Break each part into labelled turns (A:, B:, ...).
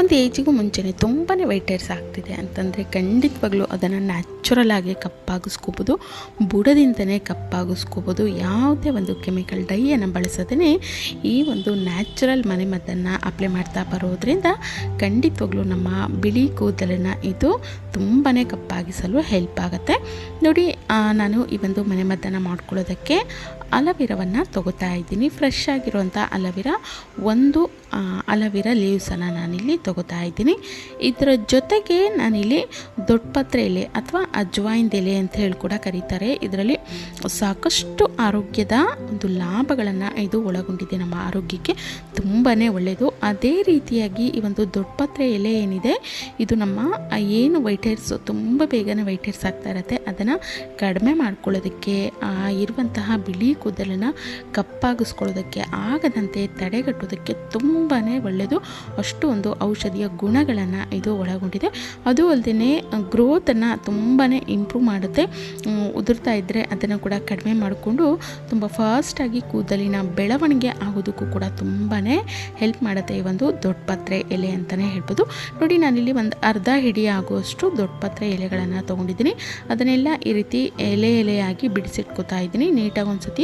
A: ಒಂದು ಏಜಿಗೂ ಮುಂಚೆನೇ ತುಂಬಾ ವೈಟ್ ಹೇರ್ಸ್ ಆಗ್ತಿದೆ ಅಂತಂದರೆ ಖಂಡಿತವಾಗ್ಲೂ ಅದನ್ನು ನ್ಯಾಚುರಲ್ ಆಗಿ ಕಪ್ಪಾಗಿಸ್ಕೋಬೋದು, ಬುಡದಿಂದನೇ ಕಪ್ಪಾಗಿಸ್ಕೋಬೋದು, ಯಾವುದೇ ಒಂದು ಕೆಮಿಕಲ್ ಡೈಯನ್ನು ಬಳಸದೇ ಈ ಒಂದು ನ್ಯಾಚುರಲ್ ಮನೆಮದ್ದನ್ನು ಅಪ್ಲೈ ಮಾಡ್ತಾ ಬರೋದ್ರಿಂದ ಖಂಡಿತವಾಗ್ಲೂ ನಮ್ಮ ಬಿಳಿ ಕೂದಲನ್ನು ಇದು ತುಂಬಾ ಕಪ್ಪಾಗಿಸಲು ಹೆಲ್ಪ್ ಆಗುತ್ತೆ. ನೋಡಿ ನಾನು ಈ ಒಂದು ಮನೆಮದ್ದನ್ನು ಮಾಡ್ಕೊಳ್ಳೋದಕ್ಕೆ ಅಲವಿರವನ್ನು ತಗೋತಾ ಇದ್ದೀನಿ. ಫ್ರೆಶ್ ಆಗಿರುವಂಥ ಅಲವಿರ, ಒಂದು ಅಲವಿರ ಲೀವ್ಸನ್ನು ನಾನಿಲ್ಲಿ ತಗೋತಾ ಇದ್ದೀನಿ. ಇದರ ಜೊತೆಗೆ ನಾನಿಲ್ಲಿ ದೊಡ್ಡಪತ್ರೆ ಎಲೆ ಅಥವಾ ಅಜ್ವಾಯಿನ್ ಎಲೆ ಅಂತ ಹೇಳಿ ಕೂಡ ಕರೀತಾರೆ. ಇದರಲ್ಲಿ ಸಾಕಷ್ಟು ಆರೋಗ್ಯದ ಒಂದು ಲಾಭಗಳನ್ನು ಇದು ಒಳಗೊಂಡಿದೆ ನಮ್ಮ ಆರೋಗ್ಯಕ್ಕೆ. ತುಂಬಾ ಒಳ್ಳೆಯದು ಅದೇ ರೀತಿಯಾಗಿ ಈ ಒಂದು ದೊಡ್ಡಪತ್ರೆ ಎಲೆ ಏನಿದೆ, ಇದು ನಮ್ಮ ಏನು ವೈಟ್ ಹೇರ್ಸ್ ತುಂಬ ಬೇಗನೆ ವೈಟ್ ಹೇರ್ಸ್ ಆಗ್ತಾ ಇರುತ್ತೆ. ಅದನ್ನು ಕಡಿಮೆ ಮಾಡ್ಕೊಳ್ಳೋದಕ್ಕೆ ಇರುವಂತಹ ಬಿಳಿ ಕೂದಲನ್ನು ಕಪ್ಪಾಗಿಸ್ಕೊಳ್ಳೋದಕ್ಕೆ ಆಗದಂತೆ ತಡೆಗಟ್ಟೋದಕ್ಕೆ ತುಂಬಾ ಒಳ್ಳೆಯದು. ಅಷ್ಟು ಒಂದು ಔಷಧಿಯ ಗುಣಗಳನ್ನು ಇದು ಒಳಗೊಂಡಿದೆ. ಅದು ಅಲ್ಲದೆ ಗ್ರೋತನ್ನು ತುಂಬಾ ಇಂಪ್ರೂವ್ ಮಾಡುತ್ತೆ. ಉದುರ್ತಾ ಇದ್ದರೆ ಅದನ್ನು ಕೂಡ ಕಡಿಮೆ ಮಾಡಿಕೊಂಡು ತುಂಬ ಫಾಸ್ಟಾಗಿ ಕೂದಲಿನ ಬೆಳವಣಿಗೆ ಆಗೋದಕ್ಕೂ ಕೂಡ ತುಂಬಾ ಹೆಲ್ಪ್ ಮಾಡುತ್ತೆ ಈ ಒಂದು ದೊಡ್ಡ ಪತ್ರೆ ಎಲೆ ಅಂತಲೇ ಹೇಳ್ಬೋದು. ನೋಡಿ, ನಾನಿಲ್ಲಿ ಒಂದು ಅರ್ಧ ಹಿಡಿ ಆಗುವಷ್ಟು ದೊಡ್ಡ ಪತ್ರೆ ಎಲೆಗಳನ್ನು ತೊಗೊಂಡಿದ್ದೀನಿ. ಅದನ್ನೆಲ್ಲ ಈ ರೀತಿ ಎಲೆ ಎಲೆಯಾಗಿ ಬಿಡಿಸಿಟ್ಕೋತಾ ಇದ್ದೀನಿ. ನೀಟಾಗಿ ಒಂದು ಸತಿ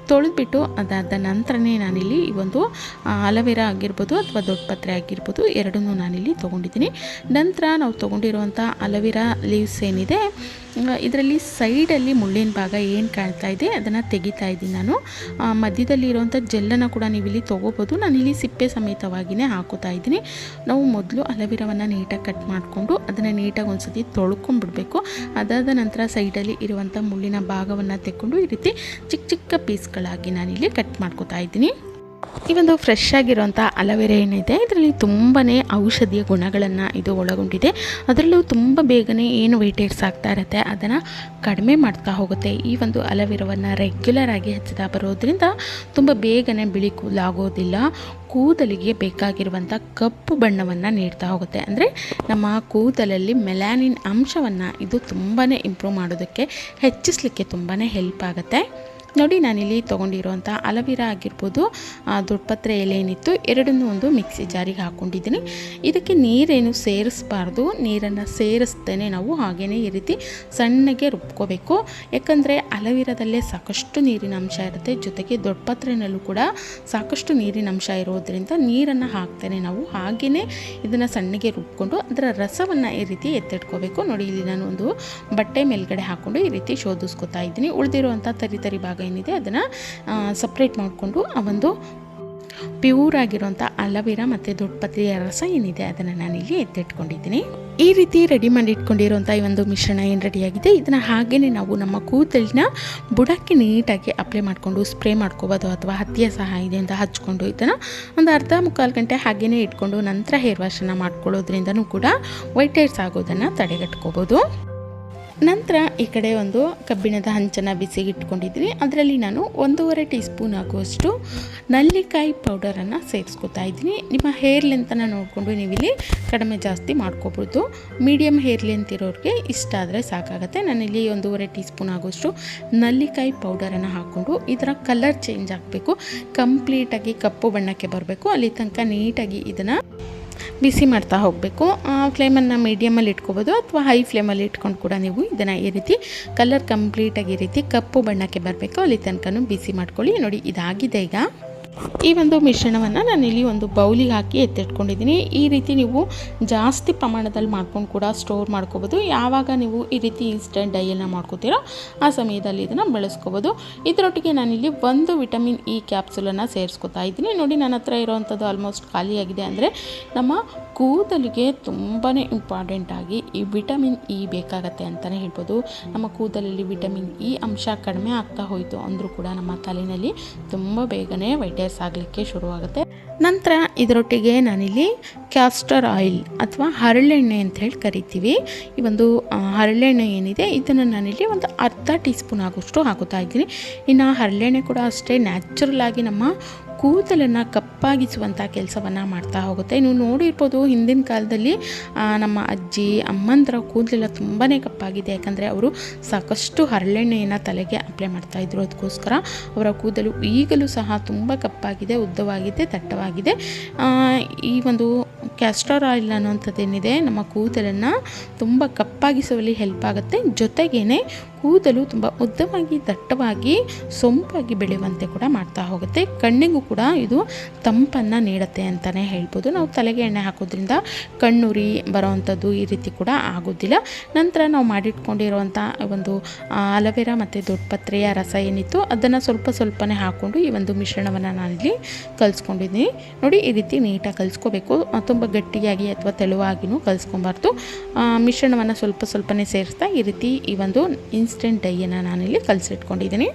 A: ತೊಳೆದ್ಬಿಟ್ಟು ಅದಾದ ನಂತರನೇ ನಾನಿಲ್ಲಿ ಈ ಒಂದು ಅಲವೆರಾ ಆಗಿರ್ಬೋದು ಅಥವಾ ದೊಡ್ಡ ಪತ್ರೆ ಆಗಿರ್ಬೋದು ಎರಡನ್ನೂ ನಾನಿಲ್ಲಿ ತೊಗೊಂಡಿದ್ದೀನಿ. ನಂತರ ನಾವು ತೊಗೊಂಡಿರುವಂಥ ಅಲವೆರಾ ಲೀವ್ಸ್ ಏನಿದೆ ಇದರಲ್ಲಿ ಸೈಡಲ್ಲಿ ಮುಳ್ಳಿನ ಭಾಗ ಏನು ಕಾಣ್ತಾ ಇದೆ ಅದನ್ನು ತೆಗಿತಾ ಇದ್ದೀನಿ ನಾನು. ಮಧ್ಯದಲ್ಲಿ ಇರುವಂಥ ಜೆಲ್ಲನ್ನು ಕೂಡ ನೀವು ಇಲ್ಲಿ ತೊಗೋಬೋದು. ನಾನಿಲ್ಲಿ ಸಿಪ್ಪೆ ಸಮೇತವಾಗಿಯೇ ಹಾಕೋತಾ ಇದ್ದೀನಿ. ನಾವು ಮೊದಲು ಅಲವಿರವನ್ನು ನೀಟಾಗಿ ಕಟ್ ಮಾಡಿಕೊಂಡು ಅದನ್ನು ನೀಟಾಗಿ ಒಂದು ಸತಿ ತೊಳ್ಕೊಂಡ್ಬಿಡ್ಬೇಕು ಅದಾದ ನಂತರ ಸೈಡಲ್ಲಿ ಇರುವಂಥ ಮುಳ್ಳಿನ ಭಾಗವನ್ನು ತೆಕ್ಕೊಂಡು ಈ ರೀತಿ ಚಿಕ್ಕ ಚಿಕ್ಕ ಪೀಸ್ಗಳಾಗಿ ನಾನಿಲ್ಲಿ ಕಟ್ ಮಾಡ್ಕೋತಾ ಇದ್ದೀನಿ. ಈ ಒಂದು ಫ್ರೆಶ್ ಆಗಿರುವಂಥ ಅಲವೆರಾ ಏನಿದೆ, ಇದರಲ್ಲಿ ತುಂಬಾ ಔಷಧೀಯ ಗುಣಗಳನ್ನು ಇದು ಒಳಗೊಂಡಿದೆ. ಅದರಲ್ಲೂ ತುಂಬ ಬೇಗನೆ ಏನು ವೆಯ್ಟ್ ಆಗ್ತಾ ಇರುತ್ತೆ, ಅದನ್ನು ಕಡಿಮೆ ಮಾಡ್ತಾ ಹೋಗುತ್ತೆ. ಈ ಒಂದು ಅಲವೆರವನ್ನು ರೆಗ್ಯುಲರ್ ಆಗಿ ಹಚ್ಚುತ್ತಾ ಬರೋದ್ರಿಂದ ತುಂಬ ಬೇಗನೆ ಬಿಳಿ ಕೂದಲಾಗೋದಿಲ್ಲ ಕೂದಲಿಗೆ ಬೇಕಾಗಿರುವಂಥ ಕಪ್ಪು ಬಣ್ಣವನ್ನು ನೀಡ್ತಾ ಹೋಗುತ್ತೆ. ಅಂದರೆ ನಮ್ಮ ಕೂದಲಲ್ಲಿ ಮೆಲಾನಿನ್ ಅಂಶವನ್ನು ಇದು ತುಂಬಾ ಇಂಪ್ರೂವ್ ಮಾಡೋದಕ್ಕೆ ಹೆಚ್ಚಿಸಲಿಕ್ಕೆ ತುಂಬಾ ಹೆಲ್ಪ್ ಆಗುತ್ತೆ. ನೋಡಿ, ನಾನಿಲ್ಲಿ ತೊಗೊಂಡಿರುವಂಥ ಅಲವಿರಾ ಆಗಿರ್ಬೋದು ದೊಡ್ಡಪತ್ರೆ ಎಲೆ ಏನಿತ್ತು ಎರಡನ್ನೂ ಒಂದು ಮಿಕ್ಸಿ ಜಾರಿಗೆ ಹಾಕ್ಕೊಂಡಿದ್ದೀನಿ ಇದಕ್ಕೆ ನೀರೇನು ಸೇರಿಸಬಾರ್ದು. ನೀರನ್ನು ಸೇರಿಸ್ತೇನೆ ನಾವು ಹಾಗೆಯೇ ಈ ರೀತಿ ಸಣ್ಣಗೆ ರುಬ್ಕೋಬೇಕು. ಯಾಕಂದರೆ ಅಲವಿರಾದಲ್ಲೇ ಸಾಕಷ್ಟು ನೀರಿನ ಅಂಶ ಇರುತ್ತೆ. ಜೊತೆಗೆ ದೊಡ್ಡಪತ್ರೆನಲ್ಲೂ ಕೂಡ ಸಾಕಷ್ಟು ನೀರಿನ ಅಂಶ ಇರೋದ್ರಿಂದ ನೀರನ್ನು ಹಾಕ್ತೇನೆ ನಾವು. ಹಾಗೆಯೇ ಇದನ್ನು ಸಣ್ಣಗೆ ರುಬ್ಕೊಂಡು ಅದರ ರಸವನ್ನು ಈ ರೀತಿ ಎತ್ತಿಟ್ಕೋಬೇಕು. ನೋಡಿ, ಇಲ್ಲಿ ನಾನು ಒಂದು ಬಟ್ಟೆ ಮೇಲ್ಗಡೆ ಹಾಕ್ಕೊಂಡು ಈ ರೀತಿ ಶೋಧಿಸ್ಕೊತಾ ಇದ್ದೀನಿ. ಉಳಿದಿರುವಂಥ ತರಿ ತರಿ ಭಾಗ ಏನಿದೆ ಅದನ್ನು ಸಪ್ರೇಟ್ ಮಾಡಿಕೊಂಡು ಆ ಒಂದು ಪ್ಯೂರ್ ಆಗಿರುವಂಥ ಅಲವೀರಾ ಮತ್ತು ದೊಡ್ಡಪತ್ರೆಯ ರಸ ಏನಿದೆ ಅದನ್ನು ನಾನಿಲ್ಲಿ ಎತ್ತಿಟ್ಕೊಂಡಿದ್ದೀನಿ. ಈ ರೀತಿ ರೆಡಿ ಮಾಡಿ ಇಟ್ಕೊಂಡಿರುವಂಥ ಈ ಒಂದು ಮಿಶ್ರಣ ಏನು ರೆಡಿಯಾಗಿದೆ ಇದನ್ನು ಹಾಗೆಯೇ ನಾವು ನಮ್ಮ ಕೂದಲಿನ ಬುಡಕ್ಕೆ ನೀಟಾಗಿ ಅಪ್ಲೈ ಮಾಡಿಕೊಂಡು ಸ್ಪ್ರೇ ಮಾಡ್ಕೋಬೋದು ಅಥವಾ ಹತ್ತಿಯ ಸಹಾಯದಿಂದ ಹಚ್ಕೊಂಡು ಇದನ್ನು ಒಂದು ಅರ್ಧ ಮುಕ್ಕಾಲು ಗಂಟೆ ಹಾಗೆಯೇ ಇಟ್ಕೊಂಡು ನಂತರ ಹೇರ್ ವಾಶನ್ನು ಮಾಡ್ಕೊಳ್ಳೋದ್ರಿಂದನೂ ಕೂಡ ವೈಟ್ ಹೇರ್ಸ್ ಆಗೋದನ್ನು ತಡೆಗಟ್ಕೋಬೋದು. ನಂತರ ಈ ಕಡೆ ಒಂದು ಕಬ್ಬಿಣದ ಹಂಚನ್ನು ಬಿಸಿಗೆ ಅದರಲ್ಲಿ ನಾನು ಒಂದೂವರೆ ಟೀ ಸ್ಪೂನ್ ಆಗುವಷ್ಟು ನಲ್ಲಿಕಾಯಿ ಪೌಡರನ್ನು ಸೇರಿಸ್ಕೊತಾ ಇದ್ದೀನಿ. ನಿಮ್ಮ ಹೇರ್ ಲೆಂತನ್ನು ನೋಡಿಕೊಂಡು ನೀವಿಲ್ಲಿ ಕಡಿಮೆ ಜಾಸ್ತಿ ಮಾಡ್ಕೋಬೋದು. ಮೀಡಿಯಮ್ ಹೇರ್ ಲೆಂತ್ ಇರೋರಿಗೆ ಇಷ್ಟ ಆದರೆ ಸಾಕಾಗುತ್ತೆ. ನಾನಿಲ್ಲಿ ಒಂದೂವರೆ ಟೀ ಸ್ಪೂನ್ ಆಗುವಷ್ಟು ನಲ್ಲಿಕಾಯಿ ಪೌಡರನ್ನು ಹಾಕ್ಕೊಂಡು ಇದರ ಕಲರ್ ಚೇಂಜ್ ಆಗಬೇಕು ಕಂಪ್ಲೀಟಾಗಿ ಕಪ್ಪು ಬಣ್ಣಕ್ಕೆ ಬರಬೇಕು. ಅಲ್ಲಿ ತನಕ ನೀಟಾಗಿ ಇದನ್ನು ಬಿಸಿ ಮಾಡ್ತಾ ಹೋಗಬೇಕು. ಫ್ಲೇಮನ್ನು ಮೀಡಿಯಮಲ್ಲಿ ಇಟ್ಕೋಬೋದು ಅಥವಾ ಹೈ ಫ್ಲೇಮಲ್ಲಿ ಇಟ್ಕೊಂಡು ಕೂಡ ನೀವು ಇದನ್ನು ಈ ರೀತಿ ಕಲರ್ ಕಂಪ್ಲೀಟಾಗಿ ಈ ರೀತಿ ಕಪ್ಪು ಬಣ್ಣಕ್ಕೆ ಬರಬೇಕು. ಅಲ್ಲಿ ತನಕ ಬಿಸಿ ಮಾಡ್ಕೊಳ್ಳಿ. ನೋಡಿ, ಇದಾಗಿದೆ ಈಗ. ಈ ಒಂದು ಮಿಶ್ರಣವನ್ನು ನಾನಿಲ್ಲಿ ಒಂದು ಬೌಲಿಗೆ ಹಾಕಿ ಎತ್ತಿಟ್ಕೊಂಡಿದ್ದೀನಿ. ಈ ರೀತಿ ನೀವು ಜಾಸ್ತಿ ಪ್ರಮಾಣದಲ್ಲಿ ಮಾಡ್ಕೊಂಡು ಕೂಡ ಸ್ಟೋರ್ ಮಾಡ್ಕೋಬೋದು. ಯಾವಾಗ ನೀವು ಈ ರೀತಿ ಇನ್ಸ್ಟೆಂಟ್ ಡೈಯನ್ನು ಮಾಡ್ಕೋತೀರೋ ಆ ಸಮಯದಲ್ಲಿ ಇದನ್ನು ಬಳಸ್ಕೋಬೋದು. ಇದರೊಟ್ಟಿಗೆ ನಾನಿಲ್ಲಿ ಒಂದು ವಿಟಮಿನ್ ಇ ಕ್ಯಾಪ್ಸುಲನ್ನು ಸೇರಿಸ್ಕೊತಾ ಇದ್ದೀನಿ. ನೋಡಿ ನನ್ನ ಹತ್ರ ಇರೋವಂಥದ್ದು ಆಲ್ಮೋಸ್ಟ್ ಖಾಲಿಯಾಗಿದೆ. ಅಂದರೆ ನಮ್ಮ ಕೂದಲಿಗೆ ತುಂಬಾ ಇಂಪಾರ್ಟೆಂಟ್ ಆಗಿ ಈ ವಿಟಮಿನ್ ಇ ಬೇಕಾಗತ್ತೆ ಅಂತಲೇ ಹೇಳ್ಬೋದು. ನಮ್ಮ ಕೂದಲಲ್ಲಿ ವಿಟಮಿನ್ ಇ ಅಂಶ ಕಡಿಮೆ ಆಗ್ತಾ ಹೋಯಿತು ಅಂದರೂ ಕೂಡ ನಮ್ಮ ತಲೆಯಲ್ಲಿ ತುಂಬ ಬೇಗನೆ ವೈಟ್ ಹೇರ್ಸ್ ಆಗಲಿಕ್ಕೆ ಶುರುವಾಗುತ್ತೆ. ನಂತರ ಇದರೊಟ್ಟಿಗೆ ನಾನಿಲ್ಲಿ ಕ್ಯಾಸ್ಟರ್ ಆಯಿಲ್ ಅಥವಾ ಹರಳೆಣ್ಣೆ ಅಂತ ಹೇಳಿ ಕರಿತೀವಿ. ಈ ಒಂದು ಹರಳೆಣ್ಣೆ ಏನಿದೆ, ಇದನ್ನು ನಾನಿಲ್ಲಿ ಒಂದು ಅರ್ಧ ಟೀ ಸ್ಪೂನ್ ಆಗೋಷ್ಟು ಹಾಕುತ್ತಾ ಇದ್ದೀನಿ. ಇನ್ನು ಹರಳೆಣ್ಣೆ ಕೂಡ ಅಷ್ಟೇ ನ್ಯಾಚುರಲ್ ಆಗಿ ನಮ್ಮ ಕೂದಲನ್ನು ಕಪ್ಪಾಗಿಸುವಂಥ ಕೆಲಸವನ್ನು ಮಾಡ್ತಾ ಹೋಗುತ್ತೆ. ನೀವು ನೋಡಿರ್ಬೋದು ಹಿಂದಿನ ಕಾಲದಲ್ಲಿ ನಮ್ಮ ಅಜ್ಜಿ, ಅಮ್ಮಂದಿರ ಕೂದಲೆಲ್ಲ ತುಂಬಾ ಕಪ್ಪಾಗಿದೆ. ಯಾಕಂದರೆ ಅವರು ಸಾಕಷ್ಟು ಹರಳೆಣ್ಣೆಯನ್ನು ತಲೆಗೆ ಅಪ್ಲೈ ಮಾಡ್ತಾಯಿದ್ರು ಅದಕ್ಕೋಸ್ಕರ ಅವರ ಕೂದಲು ಈಗಲೂ ಸಹ ತುಂಬ ಕಪ್ಪಾಗಿದೆ, ಉದ್ದವಾಗಿದೆ, ದಟ್ಟವಾಗಿದೆ. ಈ ಒಂದು ಕ್ಯಾಸ್ಟರ್ ಆಯಿಲ್ ಅನ್ನುವಂಥದ್ದೇನಿದೆ, ನಮ್ಮ ಕೂದಲನ್ನು ತುಂಬ ಕಪ್ಪಾಗಿಸುವಲ್ಲಿ ಹೆಲ್ಪ್ ಆಗುತ್ತೆ. ಜೊತೆಗೇ ಕೂದಲು ತುಂಬ ಉದ್ದವಾಗಿ, ದಟ್ಟವಾಗಿ, ಸೊಂಪಾಗಿ ಬೆಳೆಯುವಂತೆ ಕೂಡ ಮಾಡ್ತಾ ಹೋಗುತ್ತೆ. ಕಣ್ಣಿಗೂ ಕೂಡ ಇದು ತಂಪನ್ನು ನೀಡುತ್ತೆ ಅಂತಲೇ ಹೇಳ್ಬೋದು. ನಾವು ತಲೆಗೆ ಎಣ್ಣೆ ಹಾಕೋದ್ರಿಂದ ಕಣ್ಣುರಿ ಬರೋವಂಥದ್ದು ಈ ರೀತಿ ಕೂಡ ಆಗೋದಿಲ್ಲ. ನಂತರ ನಾವು ಮಾಡಿಟ್ಕೊಂಡಿರುವಂಥ ಒಂದು ಅಲವೆರಾ ಮತ್ತು ದೊಡ್ಡಪತ್ರೆಯ ರಸ ಏನಿತ್ತು ಅದನ್ನು ಸ್ವಲ್ಪ ಸ್ವಲ್ಪನೇ ಹಾಕ್ಕೊಂಡು ಈ ಒಂದು ಮಿಶ್ರಣವನ್ನು ನಾನಿಲ್ಲಿ ಕಲಿಸ್ಕೊಂಡಿದ್ದೀನಿ. ನೋಡಿ, ಈ ರೀತಿ ನೀಟಾಗಿ ಕಲಿಸ್ಕೋಬೇಕು. ತುಂಬ ಗಟ್ಟಿಯಾಗಿ ಅಥವಾ ತೆಳುವಾಗಿನೂ ಕಲಿಸ್ಕೊಬಾರ್ದು. ಮಿಶ್ರಣವನ್ನು ಸ್ವಲ್ಪ ಸ್ವಲ್ಪನೇ ಸೇರಿಸ್ತಾ ಈ ರೀತಿ ಈ ಒಂದು ಇನ್ಸ್ಟೆಂಟ್ ಡೈಯನ್ನು ನಾನಿಲ್ಲಿ ಕಲಸಿಟ್ಕೊಂಡಿದ್ದೀನಿ.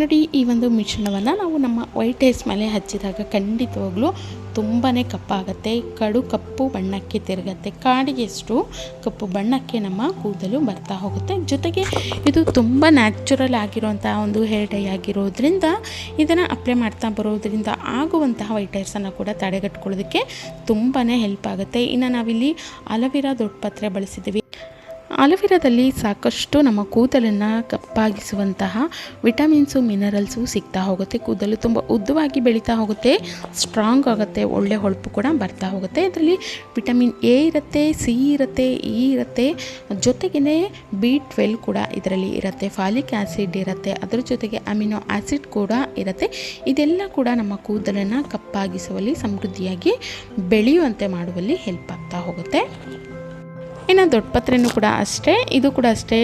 A: ನೋಡಿ, ಈ ಒಂದು ಮಿಶ್ರಣವನ್ನು ನಾವು ನಮ್ಮ ವೈಟ್ ಹೈಸ್ ಮೇಲೆ ಹಚ್ಚಿದಾಗ ಖಂಡಿತವಾಗ್ಲೂ ತುಂಬಾ ಕಪ್ಪಾಗುತ್ತೆ. ಕಡು ಕಪ್ಪು ಬಣ್ಣಕ್ಕೆ ತಿರುಗತ್ತೆ. ಕಾಡಿಗೆಷ್ಟು ಕಪ್ಪು ಬಣ್ಣಕ್ಕೆ ನಮ್ಮ ಕೂದಲು ಬರ್ತಾ ಹೋಗುತ್ತೆ. ಜೊತೆಗೆ ಇದು ತುಂಬ ನ್ಯಾಚುರಲ್ ಆಗಿರುವಂಥ ಒಂದು ಹೇರ್ ಡೈ ಆಗಿರೋದ್ರಿಂದ ಇದನ್ನು ಅಪ್ಲೈ ಮಾಡ್ತಾ ಬರೋದ್ರಿಂದ ಆಗುವಂತಹ ವೈಟ್ ಹೇರ್ಸನ್ನು ಕೂಡ ತಡೆಗಟ್ಕೊಳ್ಳೋದಕ್ಕೆ ತುಂಬಾ ಹೆಲ್ಪ್ ಆಗುತ್ತೆ. ಇನ್ನು ನಾವಿಲ್ಲಿ ಅಲವಿರಾ ದೊಡ್ಡ ಪತ್ರೆ ಬಳಸಿದ್ದೀವಿ. ಅಲವಿರಾದಲ್ಲಿ ಸಾಕಷ್ಟು ನಮ್ಮ ಕೂದಲನ್ನು ಕಪ್ಪಾಗಿಸುವಂತಹ ವಿಟಮಿನ್ಸು, ಮಿನರಲ್ಸು ಸಿಗ್ತಾ ಹೋಗುತ್ತೆ. ಕೂದಲು ತುಂಬ ಉದ್ದವಾಗಿ ಬೆಳೀತಾ ಹೋಗುತ್ತೆ. ಸ್ಟ್ರಾಂಗ್ ಆಗುತ್ತೆ. ಒಳ್ಳೆ ಹೊಳಪು ಕೂಡ ಬರ್ತಾ ಹೋಗುತ್ತೆ. ಇದರಲ್ಲಿ ವಿಟಮಿನ್ ಎ ಇರುತ್ತೆ, ಸಿ ಇರುತ್ತೆ, ಇ ಇರುತ್ತೆ. ಜೊತೆಗೇ ಬಿ ಟ್ವೆಲ್ ಕೂಡ ಇದರಲ್ಲಿ ಇರುತ್ತೆ. ಫಾಲಿಕ್ ಆ್ಯಸಿಡ್ ಇರುತ್ತೆ. ಅದರ ಜೊತೆಗೆ ಅಮಿನೋ ಆ್ಯಸಿಡ್ ಕೂಡ ಇರುತ್ತೆ. ಇದೆಲ್ಲ ಕೂಡ ನಮ್ಮ ಕೂದಲನ್ನು ಕಪ್ಪಾಗಿಸುವಲ್ಲಿ, ಸಮೃದ್ಧಿಯಾಗಿ ಬೆಳೆಯುವಂತೆ ಮಾಡುವಲ್ಲಿ ಹೆಲ್ಪ್ ಆಗ್ತಾ ಹೋಗುತ್ತೆ. ಇನ್ನು ದೊಡ್ಡ ಪತ್ರೆನೂ ಕೂಡ ಅಷ್ಟೇ, ಇದು ಕೂಡ ಅಷ್ಟೇ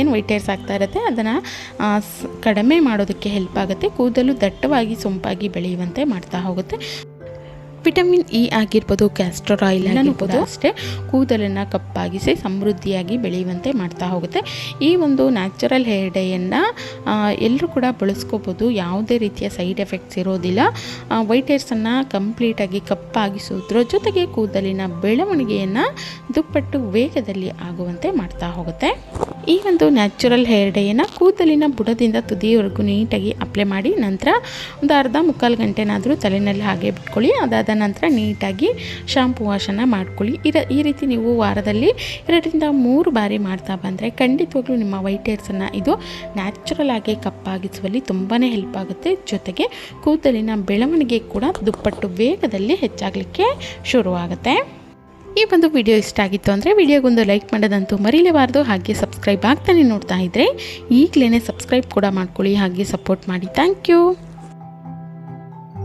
A: ಏನು ವೈಟ್ ಹೇರ್ಸ್ ಆಗ್ತಾ ಇರುತ್ತೆ, ಅದನ್ನು ಕಡಿಮೆ ಮಾಡೋದಕ್ಕೆ ಹೆಲ್ಪ್ ಆಗುತ್ತೆ, ಕೂದಲು ದಟ್ಟವಾಗಿ, ಸೊಂಪಾಗಿ ಬೆಳೆಯುವಂತೆ ಮಾಡ್ತಾ ಹೋಗುತ್ತೆ. ವಿಟಮಿನ್ ಇ ಆಗಿರ್ಬೋದು ಕ್ಯಾಸ್ಟರ್ ಆಯಿಲ್ ಆಗಿರ್ಬೋದು ಅಷ್ಟೇ ಕೂದಲನ್ನು ಕಪ್ಪಾಗಿಸಿ ಸಮೃದ್ಧಿಯಾಗಿ ಬೆಳೆಯುವಂತೆ ಮಾಡ್ತಾ ಹೋಗುತ್ತೆ. ಈ ಒಂದು ನ್ಯಾಚುರಲ್ ಹೇರ್ ಡೈಯನ್ನು ಎಲ್ಲರೂ ಕೂಡ ಬಳಸ್ಕೋಬೋದು. ಯಾವುದೇ ರೀತಿಯ ಸೈಡ್ ಎಫೆಕ್ಟ್ಸ್ ಇರೋದಿಲ್ಲ. ವೈಟ್ ಹೇರ್ಸನ್ನು ಕಂಪ್ಲೀಟಾಗಿ ಕಪ್ಪಾಗಿಸೋದ್ರ ಜೊತೆಗೆ ಕೂದಲಿನ ಬೆಳವಣಿಗೆಯನ್ನು ದುಪ್ಪಟ್ಟು ವೇಗದಲ್ಲಿ ಆಗುವಂತೆ ಮಾಡ್ತಾ ಹೋಗುತ್ತೆ. ಈ ಒಂದು ನ್ಯಾಚುರಲ್ ಹೇರ್ ಡೇಯನ್ನು ಕೂದಲಿನ ಬುಡದಿಂದ ತುದಿಯವರೆಗೂ ನೀಟಾಗಿ ಅಪ್ಲೈ ಮಾಡಿ ನಂತರ ಒಂದು ಅರ್ಧ ಮುಕ್ಕಾಲು ಗಂಟೆನಾದರೂ ತಲೆಯಲ್ಲಿ ಹಾಗೆ ಬಿಟ್ಕೊಳ್ಳಿ. ಅದಾದ ನಂತರ ನೀಟಾಗಿ ಶಾಂಪು ವಾಶನ್ನು ಮಾಡ್ಕೊಳ್ಳಿ. ಇರ, ಈ ರೀತಿ ನೀವು ವಾರದಲ್ಲಿ ಎರಡರಿಂದ ಮೂರು ಬಾರಿ ಮಾಡ್ತಾ ಬಂದರೆ ಖಂಡಿತವಾಗ್ಲೂ ನಿಮ್ಮ ವೈಟ್ ಹೇರ್ಸನ್ನು ಇದು ನ್ಯಾಚುರಲ್ ಆಗಿ ಕಪ್ಪಾಗಿಸುವಲ್ಲಿ ತುಂಬಾ ಹೆಲ್ಪ್ ಆಗುತ್ತೆ. ಜೊತೆಗೆ ಕೂದಲಿನ ಬೆಳವಣಿಗೆ ಕೂಡ ದುಪ್ಪಟ್ಟು ವೇಗದಲ್ಲಿ ಹೆಚ್ಚಾಗಲಿಕ್ಕೆ ಶುರುವಾಗುತ್ತೆ. ಈ ಒಂದು ವಿಡಿಯೋ ಇಷ್ಟ ಆಗಿತ್ತು ಅಂದರೆ ವಿಡಿಯೋಗೊಂದು ಲೈಕ್ ಮಾಡೋದಂತೂ ಮರೀಲೇಬಾರ್ದು. ಹಾಗೆ ಸಬ್ಸ್ಕ್ರೈಬ್ ಆಗ್ತಾನೆ ನೋಡ್ತಾ ಇದ್ದರೆ ಈಗಲೇ ಸಬ್ಸ್ಕ್ರೈಬ್ ಕೂಡ ಮಾಡ್ಕೊಳ್ಳಿ. ಹಾಗೆ ಸಪೋರ್ಟ್ ಮಾಡಿ. Thank you.